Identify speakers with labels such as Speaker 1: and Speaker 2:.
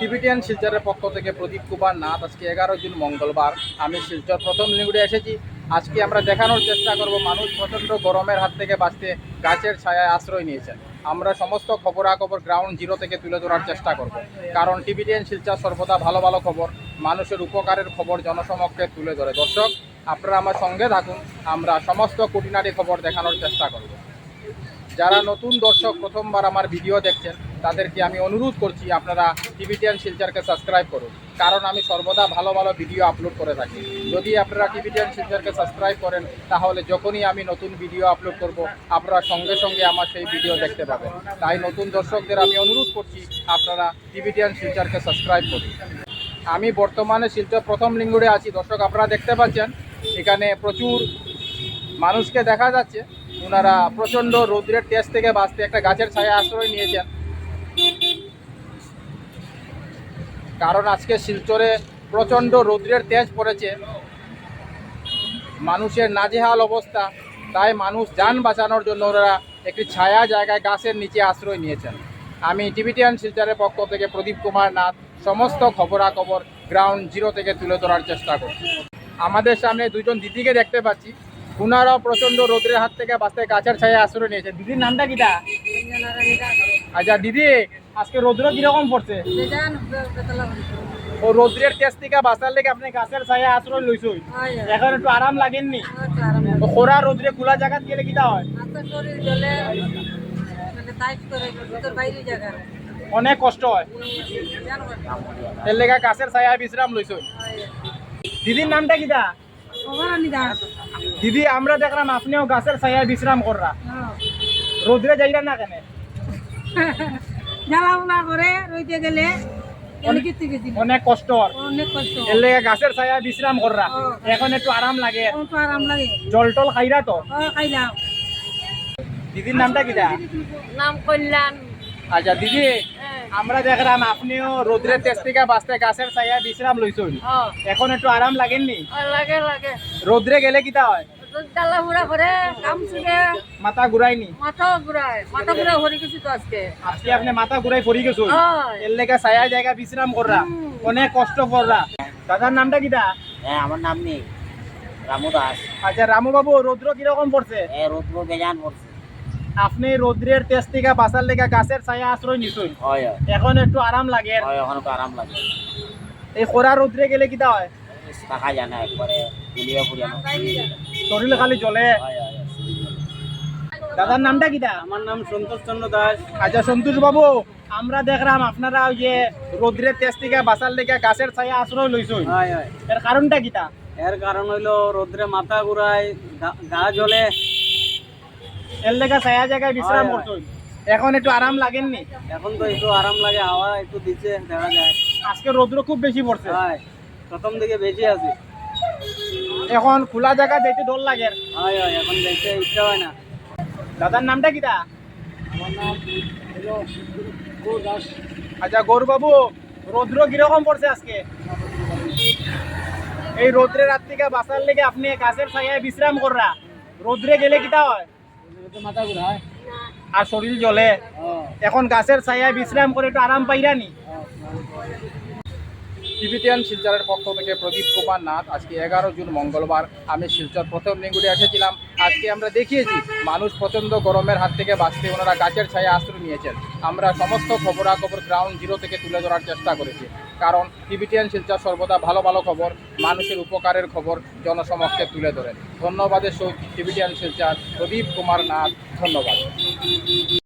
Speaker 1: Tibetan শিলচরের পক্ষ থেকে প্রদীপ কুমার নাথ, আজকে এগারো জুন মঙ্গলবার। আমি শিলচর প্রথম লিঙ্গুড়ে এসেছি। আজকে আমরা দেখানোর চেষ্টা করব মানুষ প্রচণ্ড গরমের হাত থেকে বাঁচতে গাছের ছায়ায় আশ্রয় নিয়েছেন। আমরা সমস্ত খবরাখবর গ্রাউন্ড জিরো থেকে তুলে ধরার চেষ্টা করব। কারণ টিবিটিয়ান শিলচর সর্বদা ভালো ভালো খবর। মানুষের উপকারের খবর জনসমক্ষে তুলে ধরে। দর্শক, আপনারা আমার সঙ্গে থাকুন। আমরা সমস্ত কুটিনারি খবর দেখানোর চেষ্টা করব। যারা নতুন দর্শক প্রথমবার আমার ভিডিও দেখছেন, তাদেরকে আমি অনুরোধ করছি আপনারা টিভিটিয়ান শিলচারকে সাবস্ক্রাইব করুন। কারণ আমি সর্বদা ভালো ভালো ভিডিও আপলোড করে থাকি। যদি আপনারা টিভিটিয়ান শিলচারকে সাবস্ক্রাইব করেন, তাহলে যখনই আমি নতুন ভিডিও আপলোড করব, আপনারা সঙ্গে সঙ্গে আমার সেই ভিডিও দেখতে পাবেন। তাই নতুন দর্শকদের আমি অনুরোধ করছি, আপনারা টিভিটিয়ান শিলচারকে সাবস্ক্রাইব করুন। আমি বর্তমানে শিলচর প্রথম লিঙ্গুড়ে আছি। দর্শক, আপনারা দেখতে পাচ্ছেন, এখানে প্রচুর মানুষকে দেখা যাচ্ছে। ওনারা প্রচণ্ড রৌদ্রের তেজ থেকে বাঁচতে একটা গাছের ছায়া আশ্রয় নিয়েছেন। কারণ আজকে শিলচরে প্রচণ্ড রৌদ্রের তেজ পড়েছে। মানুষের নাজেহাল অবস্থা, তাই মানুষ যান বাঁচানোর জন্য ওনারা একটি ছায়া জায়গায় গাছের নিচে আশ্রয় নিয়েছেন। আমি টিভিটিয়ান শিলচরের পক্ষ থেকে প্রদীপ কুমার নাথ, সমস্ত খবরাখবর গ্রাউন্ড জিরো থেকে তুলে ধরার চেষ্টা করছি। আমাদের সামনে দুজন দিদিকে দেখতে পাচ্ছি। ওনারাও প্রচণ্ড রৌদ্রের হাত থেকে বাঁচতে গাছের ছায়া আশ্রয় নিয়েছেন দিদির নামটা কিটা? আচ্ছা দিদি আজকে রৌদ্র কীরকম পড়ছে? ও রৌদ্রের তেজ থেকে বাঁচার লেগে আপনি গাছের ছায়া আশ্রয় লইছই। এখন একটু আরাম লাগেননি? তো খোরা রৌদ্রে খোলা জায়গা গেলে কিটা হয়? অনেক কষ্ট হয়। এর লেগে গাছের ছায়া বিশ্রাম লইছই। দিদির নামটা কিটা? দিদি আমরা দেখলাম আপনিও গাছের ছায়া বিশ্রাম কররা। রৌদ্রে যাইরা না কেন?
Speaker 2: জ্বালাউলা করে রইতে গেলে
Speaker 1: অনেক কষ্ট।
Speaker 2: অনেক কষ্ট।
Speaker 1: এর লেগে গাছের ছায়া বিশ্রাম কররা। এখন একটু আরাম লাগে।
Speaker 2: আরাম লাগে।
Speaker 1: জল টল খাইরা তো?
Speaker 2: খাইলাম।
Speaker 1: দিদির নামটা কিটা
Speaker 2: নাম কল্যাণ।
Speaker 1: আচ্ছা দিদি আমরা দেখলাম আপনিও রোদ্রের তেজ থেকে বাঁচতে গাছের ছায়া বিশ্রাম লইছুন। এখন একটু আরাম লাগেননি?
Speaker 2: লাগে লাগে।
Speaker 1: রোদ্রে গেলে কিটা হয়?
Speaker 2: জ্বালা বুড়া করে কাম চুকে
Speaker 1: মাথা ঘুরাইনি
Speaker 2: মাথা ঘুরায় মাথা ঘুরা হরে গেছি তো আজকে।
Speaker 1: আজকে আপনি মাথা ঘুরাই পড়ি গেছুন?
Speaker 2: হয়।
Speaker 1: এর লেগে ছায়া জায়গা বিশ্রাম কররা। অনেক কষ্ট কররা। দাদার নামটা কিটা
Speaker 3: হ্যাঁ আমার নাম নেই। রামু দাস।
Speaker 1: আচ্ছা রামু বাবু রৌদ্র কীরকম পড়ছে?
Speaker 3: এ রৌদ্র বেজান পড়ছে।
Speaker 1: আপনি রৌদ্রের তেজ থেকে বাঁচার লেগে গাছের ছায়া আশ্রয় নিছুন।
Speaker 3: হয় হয়।
Speaker 1: এখন একটু আরাম লাগে।
Speaker 3: হয় এখন তো আরাম লাগে।
Speaker 1: এই খরা রৌদ্রে গেলে কিটা হয়?
Speaker 3: থাকা যায় না একবারে গুলিয়ে
Speaker 1: শরীর খালি জ্বলে।
Speaker 3: হয় হয় হয়।
Speaker 1: দাদার নামটা কিটা
Speaker 4: আমার নাম সন্তোষ চন্দ্র দাস।
Speaker 1: আচ্ছা সন্তোষ বাবু আমরা দেখলাম আপনারা ওই যে রোদ্রের তেজ থেকে বাঁচার লেগে গাছের ছায়া আশ্রয় লইছই
Speaker 4: হয় হয়।
Speaker 1: এর কারণটা কিটা
Speaker 4: এর কারণ হইল রোদ্রে মাথা ঘুরায় গা- গা জ্বলে।
Speaker 1: এর লেগে ছায়া জায়গায় বিশ্রাম
Speaker 4: হয়।
Speaker 1: এখন একটু আরাম লাগেননি?
Speaker 4: এখন তো একটু আরাম লাগে হাওয়া একটু দিচ্ছে দেখা যায়।
Speaker 1: আজকে রোদ্র খুব বেশি পড়ছে।
Speaker 4: হয় প্রথম দিকে বেশি আছে।
Speaker 1: এখন খোলা জায়গা যেতে ডর লাগে।
Speaker 4: হয় হয় এখন দেখতে ইচ্ছা হয় না।
Speaker 1: দাদার নামটা কিটা
Speaker 4: আমার নাম দাস।
Speaker 1: আচ্ছা গৌর বাবু রৌদ্র কীরকম পড়ছে আজকে? এই রৌদ্রের রাত থেকে বাঁচার লেগে আপনি গাছের ছায়ায় বিশ্রাম কররা। রৌদ্রে গেলে কিটা হয়? আর শরীর
Speaker 4: হ্যাঁ
Speaker 1: এখন গাছের ছায়ায় বিশ্রাম করে একটু আরাম পাইরানি টিভিটিয়ান শিলচরের পক্ষ থেকে প্রদীপ কুমার নাথ, আজকে এগারো জুন মঙ্গলবার। আমি শিলচর প্রথম লিঙ্গুড়ে এসেছিলাম। আজকে আমরা দেখিয়েছি, মানুষ প্রচণ্ড গরমের হাত থেকে বাঁচতে ওনারা গাছের ছায়া আশ্রয় নিয়েছেন। আমরা সমস্ত খবরাখবর গ্রাউন্ড জিরো থেকে তুলে ধরার চেষ্টা করেছি। কারণ টিভিটিয়ান শিলচর সর্বদা ভালো ভালো খবর, মানুষের উপকারের খবর জনসমক্ষে তুলে ধরে। ধন্যবাদের সহিত টিভিটিয়ান শিলচর প্রদীপ কুমার নাথ, ধন্যবাদ।